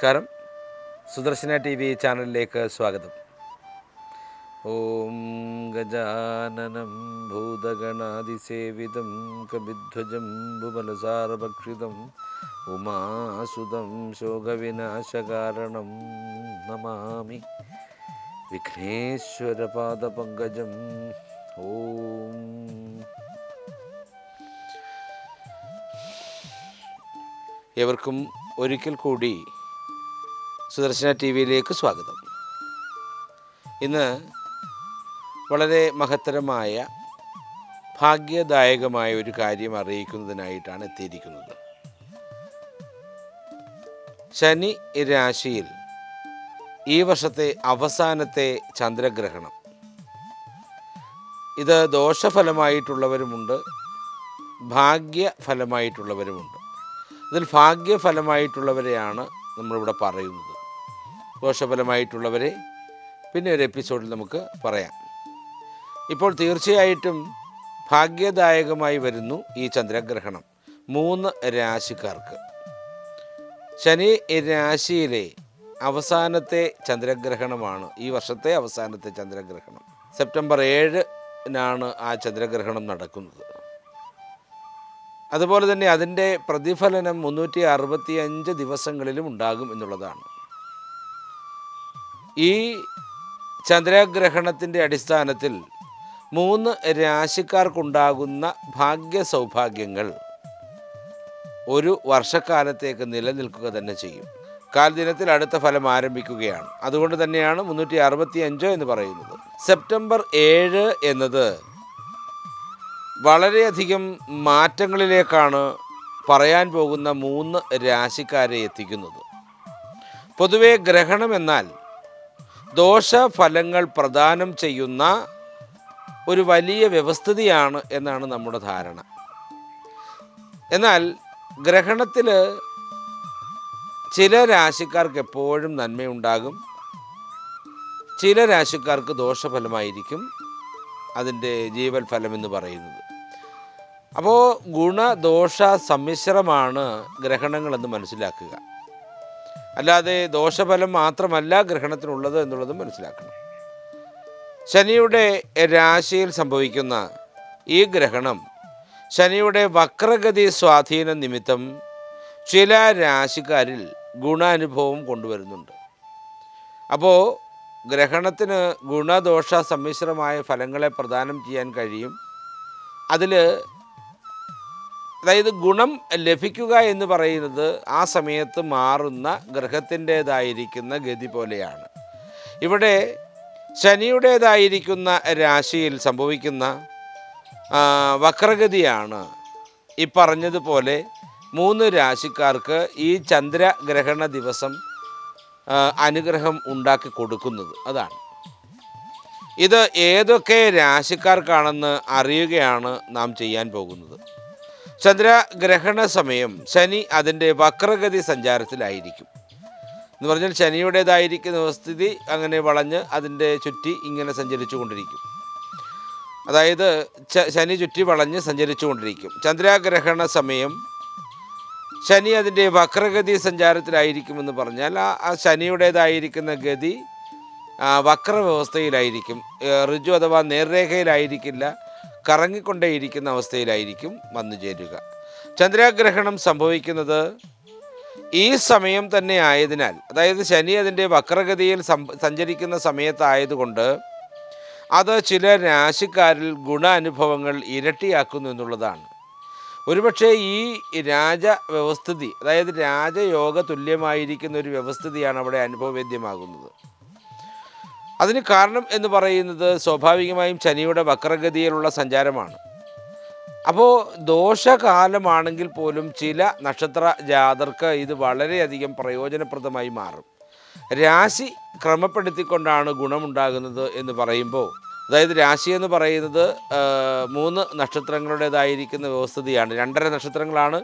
നമസ്കാരം. Sudarshana T V ചാനലിലേക്ക് സ്വാഗതം. ഓം ഗജാനനം ഭൂതഗണാതിസേവിതം കവിധ്വജം ഭുവനസാരഭക്ഷിതം ഉമാസുതം ശോകവിനാശകാരണം നമാമി. വിഘ്നേശ്വരപാദപങ്കജം ഓം. ഏവർക്കും ഒരിക്കൽ കൂടി സുദർശന ടി വിയിലേക്ക് സ്വാഗതം. ഇന്ന് വളരെ മഹത്തരമായ ഭാഗ്യദായകമായ ഒരു കാര്യം അറിയിക്കുന്നതിനായിട്ടാണ് എത്തിയിരിക്കുന്നത്. ശനി രാശിയിൽ ഈ വർഷത്തെ അവസാനത്തെ ചന്ദ്രഗ്രഹണം. ഇത് ദോഷഫലമായിട്ടുള്ളവരുമുണ്ട് ഭാഗ്യഫലമായിട്ടുള്ളവരുമുണ്ട്. ഇതിൽ ഭാഗ്യഫലമായിട്ടുള്ളവരെയാണ് നമ്മളിവിടെ പറയുന്നത്. ദോഷഫലമായിട്ടുള്ളവരെ പിന്നെ ഒരു എപ്പിസോഡിൽ നമുക്ക് പറയാം. ഇപ്പോൾ തീർച്ചയായിട്ടും ഭാഗ്യദായകമായി വരുന്നു ഈ ചന്ദ്രഗ്രഹണം മൂന്ന് രാശിക്കാർക്ക്. ശനി രാശിയിലെ അവസാനത്തെ ചന്ദ്രഗ്രഹണമാണ് ഈ വർഷത്തെ അവസാനത്തെ ചന്ദ്രഗ്രഹണം. സെപ്റ്റംബർ ഏഴിനാണ് ആ ചന്ദ്രഗ്രഹണം നടക്കുന്നത്. അതുപോലെ തന്നെ അതിന്റെ പ്രതിഫലനം മുന്നൂറ്റി അറുപത്തി അഞ്ച് ദിവസങ്ങളിലും ഉണ്ടാകും എന്നുള്ളതാണ്. ഈ ചന്ദ്രഗ്രഹണത്തിന്റെ അടിസ്ഥാനത്തിൽ മൂന്ന് രാശിക്കാർക്കുണ്ടാകുന്ന ഭാഗ്യ സൗഭാഗ്യങ്ങൾ ഒരു വർഷക്കാലത്തേക്ക് നിലനിൽക്കുക തന്നെ ചെയ്യും. കാൽദിനത്തിൽ അടുത്ത ഫലം ആരംഭിക്കുകയാണ്. അതുകൊണ്ട് തന്നെയാണ് മുന്നൂറ്റി അറുപത്തി അഞ്ച് എന്ന് പറയുന്നത്. സെപ്റ്റംബർ ഏഴ് എന്നത് വളരെയധികം മാറ്റങ്ങളിലേക്കാണ് പറയാൻ പോകുന്ന മൂന്ന് രാശിക്കാരെ എത്തിക്കുന്നത്. പൊതുവേ ഗ്രഹണം എന്നാൽ ദോഷഫലങ്ങൾ പ്രദാനം ചെയ്യുന്ന ഒരു വലിയ വ്യവസ്ഥിതിയാണ് എന്നാണ് നമ്മുടെ ധാരണ. എന്നാൽ ഗ്രഹണത്തിൽ ചില രാശിക്കാർക്ക് എപ്പോഴും നന്മയുണ്ടാകും. ചില രാശിക്കാർക്ക് ദോഷഫലമായിരിക്കും അതിന്റെ ജീവൽ ഫലം എന്ന് പറയുന്നത്. അപ്പോൾ ഗുണദോഷ സമ്മിശ്രമാണ് ഗ്രഹണങ്ങളെന്ന് മനസ്സിലാക്കുക. അല്ലാതെ ദോഷഫലം മാത്രമല്ല ഗ്രഹണത്തിനുള്ളത് എന്നുള്ളത് മനസ്സിലാക്കണം. ശനിയുടെ രാശിയിൽ സംഭവിക്കുന്ന ഈ ഗ്രഹണം ശനിയുടെ വക്രഗതി സ്വാധീന നിമിത്തം ചില രാശിക്കാരിൽ ഗുണാനുഭവം കൊണ്ടുവരുന്നുണ്ട്. അപ്പോൾ ഗ്രഹണത്തിന് ഗുണദോഷ സമ്മിശ്രമായ ഫലങ്ങളെ പ്രദാനം ചെയ്യാൻ കഴിയും. അതിൽ അതായത് ഗുണം ലഭിക്കുക എന്ന് പറയുന്നത് ആ സമയത്ത് മാറുന്ന ഗ്രഹത്തിന്റേതായിരിക്കുന്ന ഗതി പോലെയാണ്. ഇവിടെ ശനിയുടേതായിരിക്കുന്ന രാശിയിൽ സംഭവിക്കുന്ന വക്രഗതിയാണ് ഈ പറഞ്ഞതുപോലെ മൂന്ന് രാശിക്കാർക്ക് ഈ ചന്ദ്രഗ്രഹണ ദിവസം അനുഗ്രഹം ഉണ്ടാക്കി കൊടുക്കുന്നത്. അതാണ്. ഇത് ഏതൊക്കെ രാശിക്കാർക്കാണെന്ന് അറിയുകയാണ് നാം ചെയ്യാൻ പോകുന്നത്. ചന്ദ്രഗ്രഹണ സമയം ശനി അതിന്റെ വക്രഗതി സഞ്ചാരത്തിലായിരിക്കും. എന്ന് പറഞ്ഞാൽ ശനിയുടേതായിരിക്കുന്ന സ്ഥിതി അങ്ങനെ വളഞ്ഞ് അതിന്റെ ചുറ്റി ഇങ്ങനെ സഞ്ചരിച്ചു കൊണ്ടിരിക്കും. അതായത് ശനി ചുറ്റി വളഞ്ഞ് സഞ്ചരിച്ചു കൊണ്ടിരിക്കും. ചന്ദ്രഗ്രഹണ സമയം ശനി അതിന്റെ വക്രഗതി സഞ്ചാരത്തിലായിരിക്കുമെന്ന് പറഞ്ഞാൽ ആ ശനിയുടേതായിരിക്കുന്ന ഗതി വക്രവ്യവസ്ഥയിലായിരിക്കും. ഋജു അഥവാ നേർരേഖയിലായിരിക്കില്ല. കറങ്ങിക്കൊണ്ടേയിരിക്കുന്ന അവസ്ഥയിലായിരിക്കും വന്നു ചേരുക. ചന്ദ്രഗ്രഹണം സംഭവിക്കുന്നത് ഈ സമയം തന്നെ ആയതിനാൽ അതായത് ശനി അതിന്റെ വക്രഗതിയിൽ സഞ്ചരിക്കുന്ന സമയത്തായതുകൊണ്ട് അത് ചില രാശിക്കാരിൽ ഗുണാനുഭവങ്ങൾ ഇരട്ടിയാക്കുന്നു എന്നുള്ളതാണ്. ഒരുപക്ഷെ ഈ രാജ വ്യവസ്ഥിതി അതായത് രാജയോഗ തുല്യമായിരിക്കുന്ന ഒരു വ്യവസ്ഥിതിയാണ് അവിടെ അനുഭവവേദ്യമാകുന്നത്. അതിന് കാരണം എന്ന് പറയുന്നത് സ്വാഭാവികമായും ശനിയുടെ വക്രഗതിയിലുള്ള സഞ്ചാരമാണ്. അപ്പോൾ ദോഷകാലമാണെങ്കിൽ പോലും ചില നക്ഷത്ര ജാതർക്ക് ഇത് വളരെയധികം പ്രയോജനപ്രദമായി മാറും. രാശി ക്രമപ്പെടുത്തിക്കൊണ്ടാണ് ഗുണമുണ്ടാകുന്നത് എന്ന് പറയുമ്പോൾ അതായത് രാശി എന്ന് പറയുന്നത് മൂന്ന് നക്ഷത്രങ്ങളുടേതായിരിക്കുന്ന വ്യവസ്ഥിതിയാണ്. രണ്ടര നക്ഷത്രങ്ങളാണ്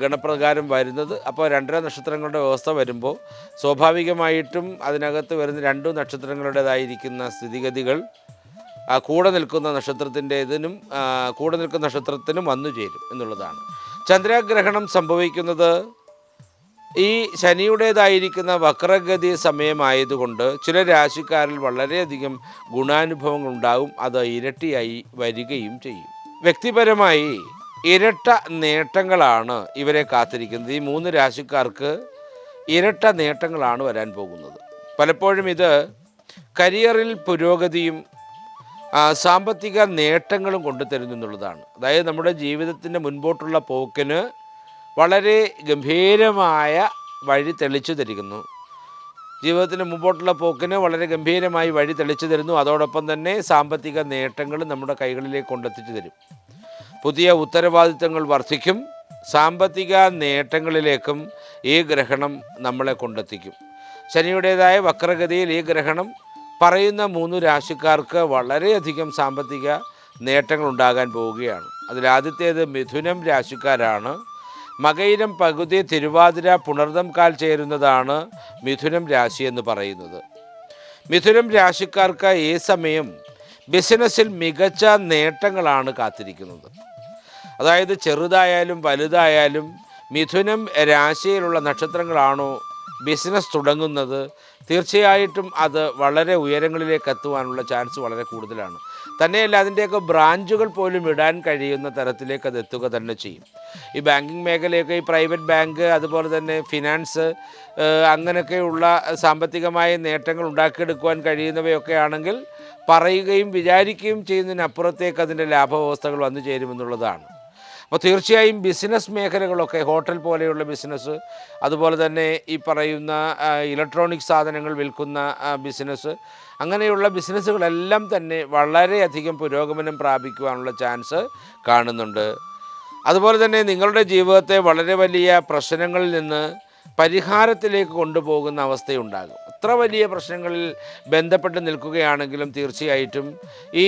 ഗണപ്രകാരം വരുന്നത്. അപ്പോൾ രണ്ടര നക്ഷത്രങ്ങളുടെ വ്യവസ്ഥ വരുമ്പോൾ സ്വാഭാവികമായിട്ടും അതിനകത്ത് വരുന്ന രണ്ടു നക്ഷത്രങ്ങളുടേതായിരിക്കുന്ന സ്ഥിതിഗതികൾ കൂടെ നിൽക്കുന്ന നക്ഷത്രത്തിന്റെതിനും കൂടെ നിൽക്കുന്ന നക്ഷത്രത്തിനും വന്നു ചേരും എന്നുള്ളതാണ്. ചന്ദ്രഗ്രഹണം സംഭവിക്കുന്നത് ഈ ശനിയുടേതായിരിക്കുന്ന വക്രഗതി സമയമായതുകൊണ്ട് ചില രാശിക്കാരിൽ വളരെയധികം ഗുണാനുഭവങ്ങൾ ഉണ്ടാവും അത് ഇരട്ടിയായി വരികയും ചെയ്യും. വ്യക്തിപരമായി ഇരട്ട നേട്ടങ്ങളാണ് ഇവരെ കാത്തിരിക്കുന്നത്. ഈ മൂന്ന് രാശിക്കാർക്ക് ഇരട്ട നേട്ടങ്ങളാണ് വരാൻ പോകുന്നത്. പലപ്പോഴും ഇത് കരിയറിൽ പുരോഗതിയും സാമ്പത്തിക നേട്ടങ്ങളും കൊണ്ടുതരുന്നു എന്നുള്ളതാണ്. അതായത് നമ്മുടെ ജീവിതത്തിന്റെ മുൻപോട്ടുള്ള പോക്കിന് വളരെ ഗംഭീരമായ വഴി തെളിച്ചു തരുന്നു. ജീവിതത്തിന്റെ മുമ്പോട്ടുള്ള പോക്കിന് വളരെ ഗംഭീരമായി വഴി തെളിച്ചു തരുന്നു. അതോടൊപ്പം തന്നെ സാമ്പത്തിക നേട്ടങ്ങളും നമ്മുടെ കൈകളിലേക്ക് കൊണ്ടെത്തിച്ചു തരും. പുതിയ ഉത്തരവാദിത്തങ്ങൾ വർദ്ധിക്കും സാമ്പത്തിക നേട്ടങ്ങളിലേക്കും ഈ ഗ്രഹണം നമ്മളെ കൊണ്ടെത്തിക്കും. ശനിയുടേതായ വക്രഗതിയിൽ ഈ ഗ്രഹണം പറയുന്ന മൂന്ന് രാശിക്കാർക്ക് വളരെയധികം സാമ്പത്തിക നേട്ടങ്ങൾ ഉണ്ടാകാൻ പോവുകയാണ്. അതിലാദ്യത്തേത് മിഥുനം രാശിക്കാരാണ്. മകയിരം പകുതി തിരുവാതിര പുണർദം കാൽ ചേരുന്നതാണ് മിഥുനം രാശി എന്ന് പറയുന്നത്. മിഥുനം രാശിക്കാർക്ക് ഈ സമയം ബിസിനസ്സിൽ മികച്ച നേട്ടങ്ങളാണ് കാത്തിരിക്കുന്നത്. അതായത് ചെറുതായാലും വലുതായാലും മിഥുനം രാശിയിലുള്ള നക്ഷത്രങ്ങളാണോ ബിസിനസ് തുടങ്ങുന്നത്? തീർച്ചയായിട്ടും അത് വളരെ ഉയരങ്ങളിലേക്ക് എത്തുവാനുള്ള ചാൻസ് വളരെ കൂടുതലാണ്. തന്നെയല്ല അതിന്റെയൊക്കെ ബ്രാഞ്ചുകൾ പോലും ഇടാൻ കഴിയുന്ന തരത്തിലേക്ക് അത് എത്തുക തന്നെ ചെയ്യും. ഈ ബാങ്കിങ് മേഖലയൊക്കെ ഈ പ്രൈവറ്റ് ബാങ്ക് അതുപോലെ തന്നെ ഫിനാൻസ് അങ്ങനെയൊക്കെയുള്ള സാമ്പത്തികമായ നേട്ടങ്ങൾ ഉണ്ടാക്കിയെടുക്കുവാൻ കഴിയുന്നവയൊക്കെ ആണെങ്കിൽ പറയുകയും വിചാരിക്കുകയും ചെയ്യുന്നതിനപ്പുറത്തേക്ക് അതിന്റെ ലാഭവ്യവസ്ഥകൾ വന്നു ചേരുമെന്നുള്ളതാണ്. അപ്പോൾ തീർച്ചയായും ബിസിനസ് മേഖലകളൊക്കെ ഹോട്ടൽ പോലെയുള്ള ബിസിനസ് അതുപോലെ തന്നെ ഈ പറയുന്ന ഇലക്ട്രോണിക് സാധനങ്ങൾ വിൽക്കുന്ന ബിസിനസ് അങ്ങനെയുള്ള ബിസിനസ്സുകളെല്ലാം തന്നെ വളരെയധികം പുരോഗമനം പ്രാപിക്കുവാനുള്ള ചാൻസ് കാണുന്നുണ്ട്. അതുപോലെ തന്നെ നിങ്ങളുടെ ജീവിതത്തെ വളരെ വലിയ പ്രശ്നങ്ങളിൽ നിന്ന് പരിഹാരത്തിലേക്ക് കൊണ്ടുപോകുന്ന അവസ്ഥയുണ്ടാകും. അത്ര വലിയ പ്രശ്നങ്ങളിൽ ബന്ധപ്പെട്ട് നിൽക്കുകയാണെങ്കിലും തീർച്ചയായിട്ടും ഈ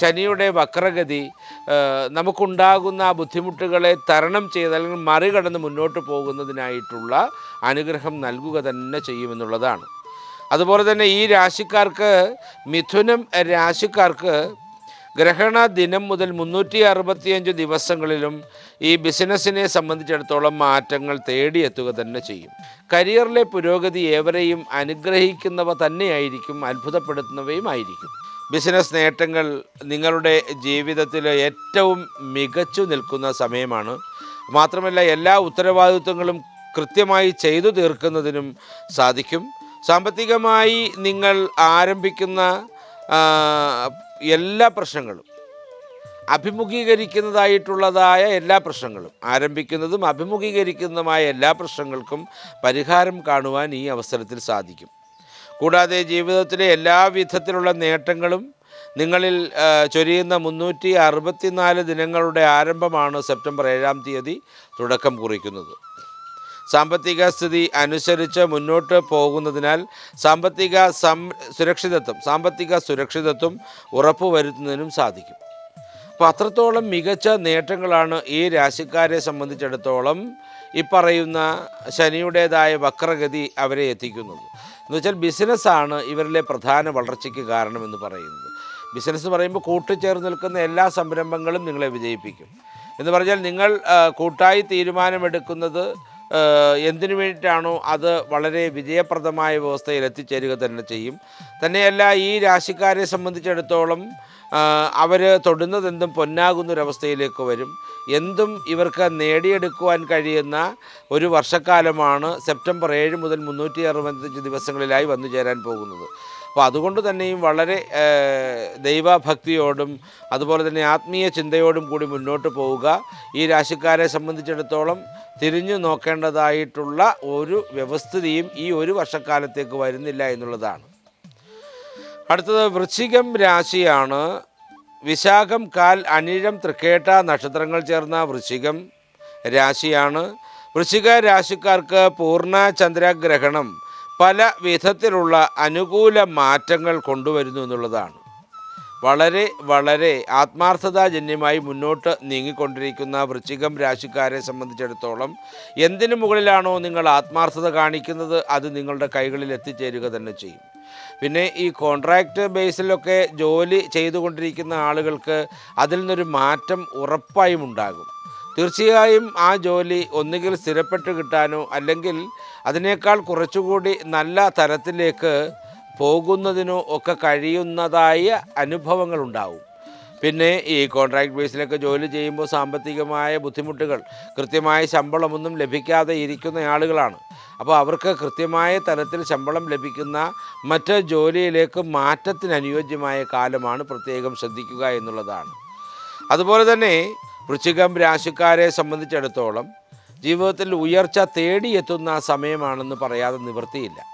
ശനിയുടെ വക്രഗതി നമുക്കുണ്ടാകുന്ന ആ ബുദ്ധിമുട്ടുകളെ തരണം ചെയ്ത് അല്ലെങ്കിൽ മറികടന്ന് മുന്നോട്ട് പോകുന്നതിനായിട്ടുള്ള അനുഗ്രഹം നൽകുക തന്നെ ചെയ്യുമെന്നുള്ളതാണ്. അതുപോലെ തന്നെ ഈ രാശിക്കാർക്ക് മിഥുനം രാശിക്കാർക്ക് ഗ്രഹണ ദിനം മുതൽ മുന്നൂറ്റി അറുപത്തിയഞ്ച് ദിവസങ്ങളിലും ഈ ബിസിനസ്സിനെ സംബന്ധിച്ചിടത്തോളം മാറ്റങ്ങൾ തേടിയെത്തുക തന്നെ ചെയ്യും. കരിയറിലെ പുരോഗതി ഏവരെയും അനുഗ്രഹിക്കുന്നവ തന്നെയായിരിക്കും അത്ഭുതപ്പെടുത്തുന്നവയും ആയിരിക്കും. ബിസിനസ് നേട്ടങ്ങൾ നിങ്ങളുടെ ജീവിതത്തിൽ ഏറ്റവും മികച്ചു നിൽക്കുന്ന സമയമാണ്. മാത്രമല്ല എല്ലാ ഉത്തരവാദിത്വങ്ങളും കൃത്യമായി ചെയ്തു തീർക്കുന്നതിനും സാധിക്കും. സാമ്പത്തികമായി നിങ്ങൾ ആരംഭിക്കുന്ന എല്ലാ പ്രശ്നങ്ങളും. അഭിമുഖീകരിക്കുന്നതായിട്ടുള്ളതായ എല്ലാ പ്രശ്നങ്ങളും. ആരംഭിക്കുന്നതും അഭിമുഖീകരിക്കുന്നതുമായ എല്ലാ പ്രശ്നങ്ങൾക്കും പരിഹാരം കാണുവാൻ ഈ അവസരത്തിൽ സാധിക്കും. കൂടാതെ ജീവിതത്തിലെ എല്ലാ വിധത്തിലുള്ള നേട്ടങ്ങളും നിങ്ങളിൽ ചൊരിയുന്ന മുന്നൂറ്റി അറുപത്തിനാല് ദിനങ്ങളുടെ ആരംഭമാണ് സെപ്റ്റംബർ ഏഴാം തീയതി തുടക്കം കുറിക്കുന്നത്. സാമ്പത്തിക സ്ഥിതി അനുസരിച്ച് മുന്നോട്ട് പോകുന്നതിനാൽ സാമ്പത്തിക സം സുരക്ഷിതത്വം സാമ്പത്തിക സുരക്ഷിതത്വം ഉറപ്പുവരുത്തുന്നതിനും സാധിക്കും. അപ്പോൾ അത്രത്തോളം മികച്ച നേട്ടങ്ങളാണ് ഈ രാശിക്കാരെ സംബന്ധിച്ചിടത്തോളം ഈ പറയുന്ന ശനിയുടേതായ വക്രഗതി അവരെ എത്തിക്കുന്നത്. എന്ന് വെച്ചാൽ ബിസിനസ്സാണ് ഇവരിലെ പ്രധാന വളർച്ചയ്ക്ക് കാരണമെന്ന് പറയുന്നത്. ബിസിനസ് പറയുമ്പോൾ കൂട്ടിച്ചേർന്ന് നിൽക്കുന്ന എല്ലാ സംരംഭങ്ങളും നിങ്ങളെ വിജയിപ്പിക്കും. എന്ന് പറഞ്ഞാൽ നിങ്ങൾ കൂട്ടായി തീരുമാനമെടുക്കുന്നത് എന്തിനു വേണ്ടിയിട്ടാണോ അത് വളരെ വിജയപ്രദമായ വ്യവസ്ഥയിൽ എത്തിച്ചേരുക തന്നെ ചെയ്യും. തന്നെയല്ല ഈ രാശിക്കാരെ സംബന്ധിച്ചിടത്തോളം അവർ തൊടുന്നതെന്തും പൊന്നാകുന്നൊരവസ്ഥയിലേക്ക് വരും. എന്തും ഇവർക്ക് നേടിയെടുക്കുവാൻ കഴിയുന്ന ഒരു വർഷക്കാലമാണ് സെപ്റ്റംബർ ഏഴ് മുതൽ മുന്നൂറ്റി അറുപത്തഞ്ച് ദിവസങ്ങളിലായി വന്നു ചേരാൻ പോകുന്നത്. അപ്പോൾ അതുകൊണ്ട് തന്നെയും വളരെ ദൈവഭക്തിയോടും അതുപോലെ തന്നെ ആത്മീയ ചിന്തയോടും കൂടി മുന്നോട്ട് പോവുക. ഈ രാശിക്കാരെ സംബന്ധിച്ചിടത്തോളം തിരിഞ്ഞു നോക്കേണ്ടതായിട്ടുള്ള ഒരു വ്യവസ്ഥിതിയും ഈ ഒരു വർഷക്കാലത്തേക്ക് വരുന്നില്ല എന്നുള്ളതാണ്. അടുത്തത് വൃശ്ചികം രാശിയാണ്. വിശാഖം കാൽ അനിഴം തൃക്കേട്ട നക്ഷത്രങ്ങൾ ചേർന്ന വൃശ്ചികം രാശിയാണ്. വൃശ്ചിക രാശിക്കാർക്ക് പൂർണ ചന്ദ്രഗ്രഹണം പല വിധത്തിലുള്ള അനുകൂല മാറ്റങ്ങൾ കൊണ്ടുവരുന്നു എന്നുള്ളതാണ്. വളരെ വളരെ ആത്മാർത്ഥതാജന്യമായി മുന്നോട്ട് നീങ്ങിക്കൊണ്ടിരിക്കുന്ന വൃശ്ചികം രാശിക്കാരെ സംബന്ധിച്ചിടത്തോളം എന്തിനു മുകളിലാണോ നിങ്ങൾ ആത്മാർത്ഥത കാണിക്കുന്നത് അത് നിങ്ങളുടെ കൈകളിൽ എത്തിച്ചേരുക തന്നെ ചെയ്യും. പിന്നെ ഈ കോൺട്രാക്റ്റ് ബേസിലൊക്കെ ജോലി ചെയ്തുകൊണ്ടിരിക്കുന്ന ആളുകൾക്ക് അതിൽ നിന്നൊരു മാറ്റം ഉറപ്പായും ഉണ്ടാകും. തീർച്ചയായും ആ ജോലി ഒന്നുകിൽ സ്ഥിരപ്പെട്ട് കിട്ടാനോ അല്ലെങ്കിൽ അതിനേക്കാൾ കുറച്ചുകൂടി നല്ല തരത്തിലേക്ക് പോകുന്നതിനോ ഒക്കെ കഴിയുന്നതായ അനുഭവങ്ങൾ ഉണ്ടാവും പിന്നെ ഈ കോൺട്രാക്ട് ബേസിലൊക്കെ ജോലി ചെയ്യുമ്പോൾ സാമ്പത്തികമായ ബുദ്ധിമുട്ടുകൾ കൃത്യമായ ശമ്പളമൊന്നും ലഭിക്കാതെ ഇരിക്കുന്ന ആളുകളാണ്. അപ്പോൾ അവർക്ക് കൃത്യമായ തരത്തിൽ ശമ്പളം ലഭിക്കുന്ന മറ്റ് ജോലിയിലേക്ക് മാറ്റത്തിന് അനുയോജ്യമായ കാലമാണ് പ്രത്യേകം ശ്രദ്ധിക്കുക എന്നുള്ളതാണ്. അതുപോലെ തന്നെ വൃശ്ചികം രാശിക്കാരെ സംബന്ധിച്ചിടത്തോളം ജീവിതത്തിൽ ഉയർച്ച തേടിയെത്തുന്ന സമയമാണെന്ന് പറയാതെ നിവൃത്തിയില്ല.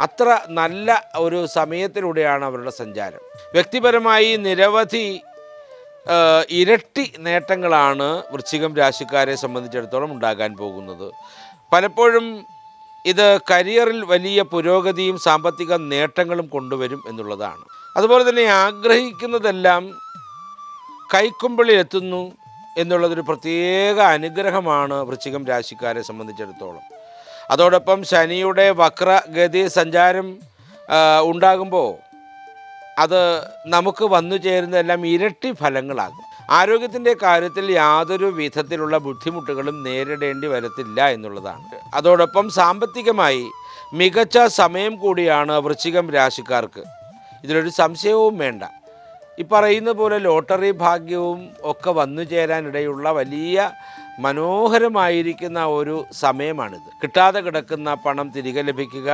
അത്ര നല്ല ഒരു സമയത്തിലൂടെയാണ് അവരുടെ സഞ്ചാരം. വ്യക്തിപരമായി നിരവധി ഇരട്ടി നേട്ടങ്ങളാണ് വൃശ്ചികം രാശിക്കാരെ സംബന്ധിച്ചിടത്തോളം ഉണ്ടാകാൻ പോകുന്നത്. പലപ്പോഴും ഇത് കരിയറിൽ വലിയ പുരോഗതിയും സാമ്പത്തിക നേട്ടങ്ങളും കൊണ്ടുവരും എന്നുള്ളതാണ്. അതുപോലെ തന്നെ ആഗ്രഹിക്കുന്നതെല്ലാം കൈക്കുമ്പിളിൽ എത്തുന്നു എന്നുള്ളതൊരു പ്രത്യേക അനുഗ്രഹമാണ് വൃശ്ചികം രാശിക്കാരെ സംബന്ധിച്ചിടത്തോളം. അതോടൊപ്പം ശനിയുടെ വക്രഗതി സഞ്ചാരം ഉണ്ടാകുമ്പോൾ അത് നമുക്ക് വന്നു ചേരുന്നതെല്ലാം ഇരട്ടി ഫലങ്ങളാകും. ആരോഗ്യത്തിന്റെ കാര്യത്തിൽ യാതൊരു വിധത്തിലുള്ള ബുദ്ധിമുട്ടുകളും നേരിടേണ്ടി വരത്തില്ല എന്നുള്ളതാണ്. അതോടൊപ്പം സാമ്പത്തികമായി മികച്ച സമയം കൂടിയാണ് വൃശ്ചികം രാശിക്കാർക്ക്. ഇതിലൊരു സംശയവും വേണ്ട. ഈ പറയുന്ന പോലെ ലോട്ടറി ഭാഗ്യവും ഒക്കെ വന്നു ചേരാനിടയുള്ള വലിയ മനോഹരമായിരിക്കുന്ന ഒരു സമയമാണിത്. കിട്ടാതെ കിടക്കുന്ന പണം തിരികെ ലഭിക്കുക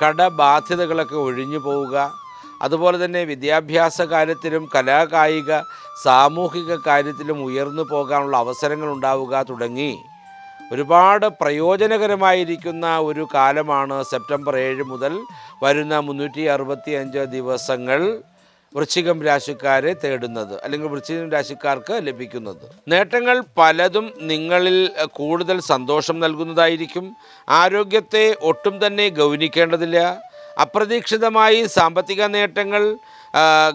കടബാധ്യതകളൊക്കെ ഒഴിഞ്ഞു പോവുക അതുപോലെ തന്നെ വിദ്യാഭ്യാസ കാര്യത്തിലും കലാകായിക സാമൂഹിക കാര്യത്തിലും ഉയർന്നു പോകാനുള്ള അവസരങ്ങൾ ഉണ്ടാവുക തുടങ്ങി. ഒരുപാട് പ്രയോജനകരമായിരിക്കുന്ന ഒരു കാലമാണ് സെപ്റ്റംബർ ഏഴ് മുതൽ വരുന്ന മുന്നൂറ്റി ദിവസങ്ങൾ. വൃശ്ചികം രാശിക്കാരെ തേടുന്നത് അല്ലെങ്കിൽ വൃശ്ചികം രാശിക്കാർക്ക് ലഭിക്കുന്നത്. നേട്ടങ്ങൾ പലതും നിങ്ങളിൽ കൂടുതൽ സന്തോഷം നൽകുന്നതായിരിക്കും. ആരോഗ്യത്തെ ഒട്ടും തന്നെ ഗൗനിക്കേണ്ടതില്ല. അപ്രതീക്ഷിതമായി സാമ്പത്തിക നേട്ടങ്ങൾ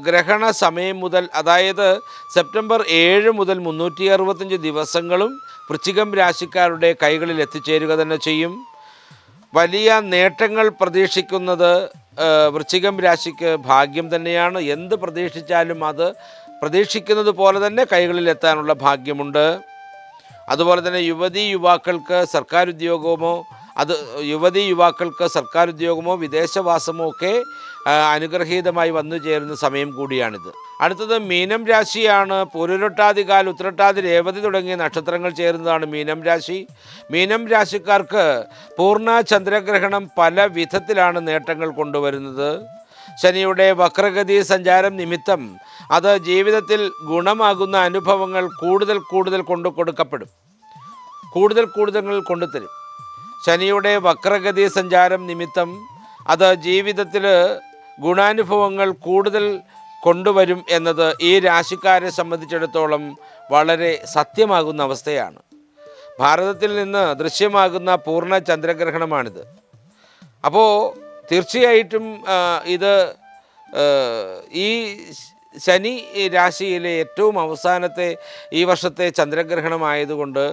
ഗ്രഹണ സമയം മുതൽ അതായത് സെപ്റ്റംബർ ഏഴ് മുതൽ മുന്നൂറ്റി അറുപത്തഞ്ച് ദിവസങ്ങളും വൃശ്ചികം രാശിക്കാരുടെ കൈകളിൽ എത്തിച്ചേരുക തന്നെ ചെയ്യും. വലിയ നേട്ടങ്ങൾ പ്രതീക്ഷിക്കുന്നത് വൃശ്ചികം രാശിക്ക് ഭാഗ്യം തന്നെയാണ്. എന്ത് പ്രതീക്ഷിച്ചാലും അത് പ്രതീക്ഷിക്കുന്നത് പോലെ തന്നെ കൈകളിൽ എത്താനുള്ള ഭാഗ്യമുണ്ട്. അതുപോലെ തന്നെ യുവതി യുവാക്കൾക്ക് സർക്കാർ ഉദ്യോഗമോ അത് യുവതി യുവാക്കൾക്ക് സർക്കാർ ഉദ്യോഗമോ വിദേശവാസമോ ഒക്കെ അനുഗ്രഹീതമായി വന്നു ചേരുന്ന സമയം കൂടിയാണിത്. അടുത്തത് മീനം രാശിയാണ്. പുരുരട്ടാതികാൽ ഉത്രട്ടാതി രേവതി തുടങ്ങിയ നക്ഷത്രങ്ങൾ ചേരുന്നതാണ് മീനം രാശി. മീനം രാശിക്കാർക്ക് പൂർണ ചന്ദ്രഗ്രഹണം പല വിധത്തിലാണ് നേട്ടങ്ങൾ കൊണ്ടുവരുന്നത്. ശനിയുടെ വക്രഗതി സഞ്ചാരം നിമിത്തം അത് ജീവിതത്തിൽ ഗുണമാകുന്ന അനുഭവങ്ങൾ കൂടുതൽ കൂടുതൽ കൊണ്ടു കൊടുക്കപ്പെടും. കൂടുതൽ കൂടുതൽ കൊണ്ടുതരും ശനിയുടെ വക്രഗതി സഞ്ചാരം നിമിത്തം അത് ജീവിതത്തിൽ ഗുണാനുഭവങ്ങൾ കൂടുതൽ കൊണ്ടുവരും എന്നത് ഈ രാശിക്കാരെ സംബന്ധിച്ചിടത്തോളം വളരെ സത്യമാകുന്ന അവസ്ഥയാണ്. ഭാരതത്തിൽ നിന്ന് ദൃശ്യമാകുന്ന പൂർണ ചന്ദ്രഗ്രഹണമാണിത്. അപ്പോൾ തീർച്ചയായിട്ടും ഇത് ഈ ശനി രാശിയിലെ ഏറ്റവും അവസാനത്തെ ഈ വർഷത്തെ ചന്ദ്രഗ്രഹണമായതുകൊണ്ട്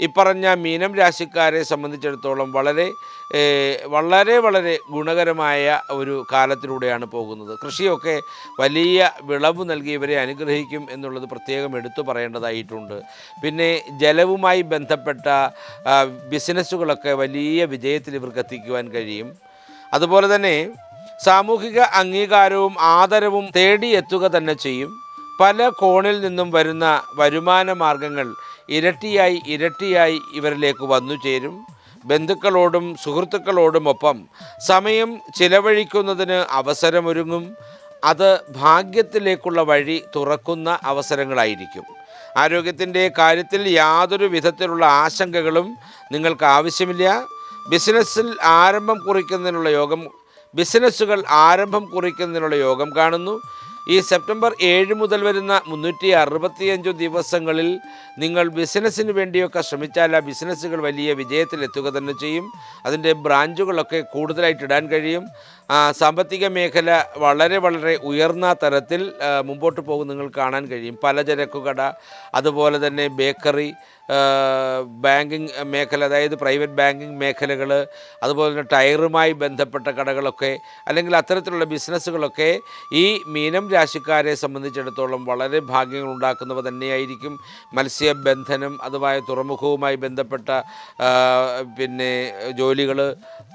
ഇപ്പറഞ്ഞ മീനം രാശിക്കാരെ സംബന്ധിച്ചിടത്തോളം വളരെ വളരെ വളരെ ഗുണകരമായ ഒരു കാലത്തിലൂടെയാണ് പോകുന്നത്. കൃഷിയൊക്കെ വലിയ വിളവ് നൽകി ഇവരെ അനുഗ്രഹിക്കും എന്നുള്ളത് പ്രത്യേകം എടുത്തു പറയേണ്ടതായിട്ടുണ്ട്. പിന്നെ ജലവുമായി ബന്ധപ്പെട്ട ബിസിനസ്സുകളൊക്കെ വലിയ വിജയത്തിൽ ഇവർക്ക് എത്തിക്കുവാൻ കഴിയും. അതുപോലെ തന്നെ സാമൂഹിക അംഗീകാരവും ആദരവും തേടിയെത്തുക തന്നെ ചെയ്യും. പല കോണിൽ നിന്നും വരുന്ന വരുമാന മാർഗങ്ങൾ ഇരട്ടിയായി ഇരട്ടിയായി ഇവരിലേക്ക് വന്നു ചേരും. ബന്ധുക്കളോടും സുഹൃത്തുക്കളോടുമൊപ്പം സമയം ചിലവഴിക്കുന്നതിന് അവസരമൊരുങ്ങും. അത് ഭാഗ്യത്തിലേക്കുള്ള വഴി തുറക്കുന്ന അവസരങ്ങളായിരിക്കും. ആരോഗ്യത്തിന്റെ കാര്യത്തിൽ യാതൊരു വിധത്തിലുള്ള ആശങ്കകളും നിങ്ങൾക്ക് ആവശ്യമില്ല. ബിസിനസ്സിൽ ആരംഭം കുറിക്കുന്നതിനുള്ള യോഗം ബിസിനസ്സുകൾ ആരംഭം കുറിക്കുന്നതിനുള്ള യോഗം കാണുന്നു. ഈ സെപ്റ്റംബർ ഏഴ് മുതൽ വരുന്ന മുന്നൂറ്റി അറുപത്തിയഞ്ച് ദിവസങ്ങളിൽ നിങ്ങൾ ബിസിനസ്സിന് വേണ്ടിയൊക്കെ ശ്രമിച്ചാൽ ആ ബിസിനസ്സുകൾ വലിയ വിജയത്തിലെത്തുക തന്നെ ചെയ്യും. അതിന്റെ ബ്രാഞ്ചുകളൊക്കെ കൂടുതലായിട്ട് ഇടാൻ കഴിയും. സാമ്പത്തിക മേഖല വളരെ വളരെ ഉയർന്ന തരത്തിൽ മുമ്പോട്ട് പോകും നിങ്ങൾ കാണാൻ കഴിയും. പലചരക്ക് കട അതുപോലെ തന്നെ ബേക്കറി ബാങ്കിങ് മേഖല അതായത് പ്രൈവറ്റ് ബാങ്കിങ് മേഖലകൾ അതുപോലെ തന്നെ ടയറുമായി ബന്ധപ്പെട്ട കടകളൊക്കെ അല്ലെങ്കിൽ അത്തരത്തിലുള്ള ബിസിനസ്സുകളൊക്കെ ഈ മീനം രാശിക്കാരെ സംബന്ധിച്ചിടത്തോളം വളരെ ഭാഗ്യങ്ങൾ ഉണ്ടാക്കുന്നവ തന്നെയായിരിക്കും. മത്സ്യബന്ധനം അതുമായ തുറമുഖവുമായി ബന്ധപ്പെട്ട പിന്നെ ജോലികൾ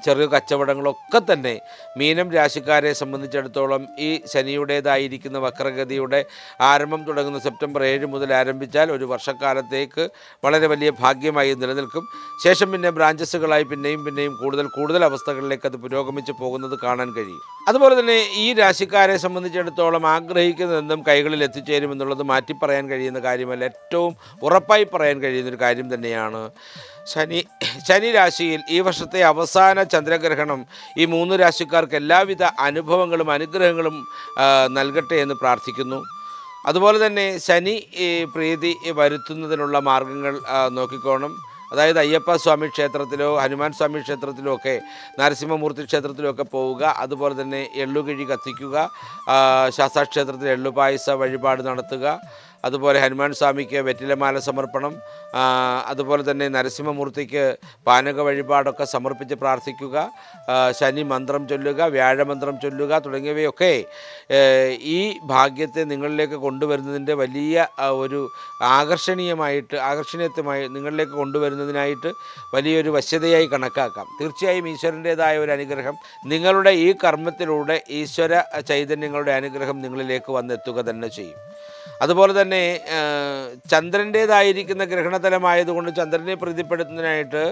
ചെറിയ കച്ചവടങ്ങളൊക്കെ തന്നെ മീനം രാശിക്കാരെ സംബന്ധിച്ചിടത്തോളം ഈ ശനിയുടേതായിരിക്കുന്ന വക്രഗതിയുടെ ആരംഭം തുടങ്ങുന്ന സെപ്റ്റംബർ ഏഴ് മുതൽ ആരംഭിച്ചാൽ ഒരു വർഷക്കാലത്തേക്ക് വളരെ വലിയ ഭാഗ്യമായി നിലനിൽക്കും. ശേഷം പിന്നെ ബ്രാഞ്ചസുകളായി പിന്നെയും പിന്നെയും കൂടുതൽ കൂടുതൽ അവസ്ഥകളിലേക്ക് അത് പുരോഗമിച്ച് പോകുന്നത് കാണാൻ കഴിയും. അതുപോലെ തന്നെ ഈ രാശിക്കാരെ സംബന്ധിച്ചിടത്തോളം ആഗ്രഹിക്കുന്നതെന്നും കൈകളിൽ എത്തിച്ചേരുമെന്നുള്ളത് മാറ്റി പറയാൻ കഴിയുന്ന കാര്യമല്ല. ഏറ്റവും ഉറപ്പായി പറയാൻ കഴിയുന്നൊരു കാര്യം തന്നെയാണ് ശനി. ശനി രാശിയിൽ ഈ വർഷത്തെ അവസാന ചന്ദ്രഗ്രഹണം ഈ മൂന്ന് രാശിക്കാർക്ക് എല്ലാവിധ അനുഭവങ്ങളും അനുഗ്രഹങ്ങളും നൽകട്ടെ എന്ന് പ്രാർത്ഥിക്കുന്നു. അതുപോലെ തന്നെ ശനി പ്രീതി വരുത്തുന്നതിനുള്ള മാർഗങ്ങൾ നോക്കിക്കോണം. അതായത് അയ്യപ്പ സ്വാമി ക്ഷേത്രത്തിലോ ഹനുമാൻ സ്വാമി ക്ഷേത്രത്തിലോ ഒക്കെ നരസിംഹമൂർത്തി ക്ഷേത്രത്തിലോ ഒക്കെ പോവുക. അതുപോലെ തന്നെ എള്ളുകിഴി കത്തിക്കുക. ശാസ്താക്ഷേത്രത്തിൽ എള്ളുപായസ വഴിപാട് നടത്തുക. അതുപോലെ ഹനുമാൻ സ്വാമിക്ക് വെറ്റിലമാല സമർപ്പണം അതുപോലെ തന്നെ നരസിംഹമൂർത്തിക്ക് പാനക വഴിപാടൊക്കെ സമർപ്പിച്ച് പ്രാർത്ഥിക്കുക ശനി മന്ത്രം ചൊല്ലുക വ്യാഴമന്ത്രം ചൊല്ലുക തുടങ്ങിയവയൊക്കെ ഈ ഭാഗ്യത്തെ നിങ്ങളിലേക്ക് കൊണ്ടുവരുന്നതിന്റെ വലിയ ഒരു ആകർഷണീയമായിട്ട് ആകർഷണീയത്വമായി നിങ്ങളിലേക്ക് കൊണ്ടുവരുന്നതിനായിട്ട് വലിയൊരു വശ്യതയായി കണക്കാക്കാം. തീർച്ചയായും ഈശ്വരന്റേതായ ഒരു അനുഗ്രഹം നിങ്ങളുടെ ഈ കർമ്മത്തിലൂടെ ഈശ്വര ചൈതന്യങ്ങളുടെ അനുഗ്രഹം നിങ്ങളിലേക്ക് വന്നെത്തുക തന്നെ ചെയ്യും. അതുപോലെ തന്നെ ചന്ദ്രന്റേതായിരിക്കുന്ന ഗ്രഹണതലമായതുകൊണ്ട് ചന്ദ്രനെ പ്രീതിപ്പെടുത്തുന്നതിനായിട്ട്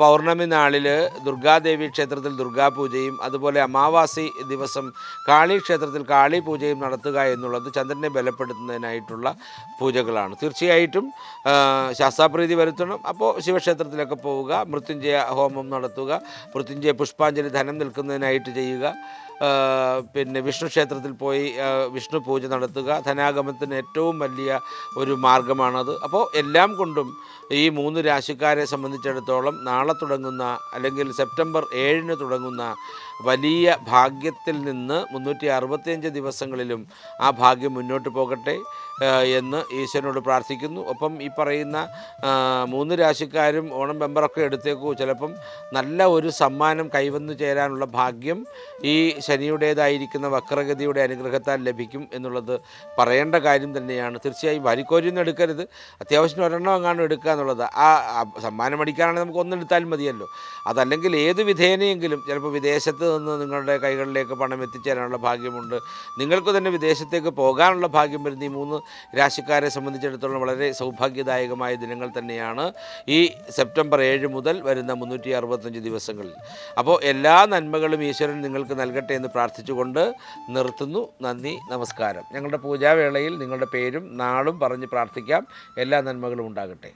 പൗർണമി നാളിൽ ദുർഗാദേവി ക്ഷേത്രത്തിൽ ദുർഗാപൂജയും അതുപോലെ അമാവാസി ദിവസം കാളി ക്ഷേത്രത്തിൽ കാളി പൂജയും നടത്തുക എന്നുള്ളത് ചന്ദ്രനെ ബലപ്പെടുത്തുന്നതിനായിട്ടുള്ള പൂജകളാണ്. തീർച്ചയായിട്ടും ശാസ്താപ്രീതി വരുത്തണം. അപ്പോൾ ശിവക്ഷേത്രത്തിലൊക്കെ പോവുക മൃത്യുഞ്ജയ ഹോമം നടത്തുക മൃത്യുഞ്ജയ പുഷ്പാഞ്ജലി ധനം നിൽക്കുന്നതിനായിട്ട് ചെയ്യുക പിന്നെ വിഷ്ണു ക്ഷേത്രത്തിൽ പോയി വിഷ്ണു പൂജ നടത്തുക ധനാഗമത്തിന് ഏറ്റവും വലിയ ഒരു മാർഗമാണത്. അപ്പോൾ എല്ലാം കൊണ്ടും ഈ മൂന്ന് രാശിക്കാരെ സംബന്ധിച്ചിടത്തോളം നാളെ തുടങ്ങുന്ന അല്ലെങ്കിൽ സെപ്റ്റംബർ ഏഴിന് തുടങ്ങുന്ന വലിയ ഭാഗ്യത്തിൽ നിന്ന് മുന്നൂറ്റി അറുപത്തിയഞ്ച് ദിവസങ്ങളിലും ആ ഭാഗ്യം മുന്നോട്ട് പോകട്ടെ എന്ന് ഈശ്വരനോട് പ്രാർത്ഥിക്കുന്നു. ഒപ്പം ഈ പറയുന്ന മൂന്ന് രാശിക്കാരും ഓണം മെമ്പറൊക്കെ എടുത്തേക്കൂ. ചിലപ്പം നല്ല ഒരു സമ്മാനം കൈവന്നു ചേരാനുള്ള ഭാഗ്യം ഈ ശനിയുടേതായിരിക്കുന്ന വക്രഗതിയുടെ അനുഗ്രഹത്താൽ ലഭിക്കും എന്നുള്ളത് പറയേണ്ട കാര്യം തന്നെയാണ്. തീർച്ചയായും വരിക്കോരിയൊന്നും എടുക്കരുത്. അത്യാവശ്യം ഒരെണ്ണം എങ്ങാനും എടുക്കുക എന്നുള്ളത്. ആ സമ്മാനം അടിക്കാനാണെങ്കിൽ നമുക്ക് ഒന്നെടുത്താൽ മതിയല്ലോ. അതല്ലെങ്കിൽ ഏത് വിധേനയെങ്കിലും ചിലപ്പോൾ വിദേശത്ത് നിന്ന് നിങ്ങളുടെ കൈകളിലേക്ക് പണം എത്തിച്ചേരാനുള്ള ഭാഗ്യമുണ്ട്. നിങ്ങൾക്ക് തന്നെ വിദേശത്തേക്ക് പോകാനുള്ള ഭാഗ്യം വരുന്ന ഈ മൂന്ന് രാശിക്കാരെ സംബന്ധിച്ചിടത്തോളം വളരെ സൗഭാഗ്യദായകമായ ദിനങ്ങൾ തന്നെയാണ് ഈ സെപ്റ്റംബർ ഏഴ് മുതൽ വരുന്ന മുന്നൂറ്റി അറുപത്തഞ്ച് ദിവസങ്ങളിൽ. അപ്പോൾ എല്ലാ നന്മകളും ഈശ്വരൻ നിങ്ങൾക്ക് നൽകട്ടെ എന്ന് പ്രാർത്ഥിച്ചുകൊണ്ട് നിർത്തുന്നു. നന്ദി നമസ്കാരം. ഞങ്ങളുടെ പൂജാവേളയിൽ നിങ്ങളുടെ പേരും നാളും പറഞ്ഞ് പ്രാർത്ഥിക്കാം. എല്ലാ നന്മകളും ഉണ്ടാകട്ടെ.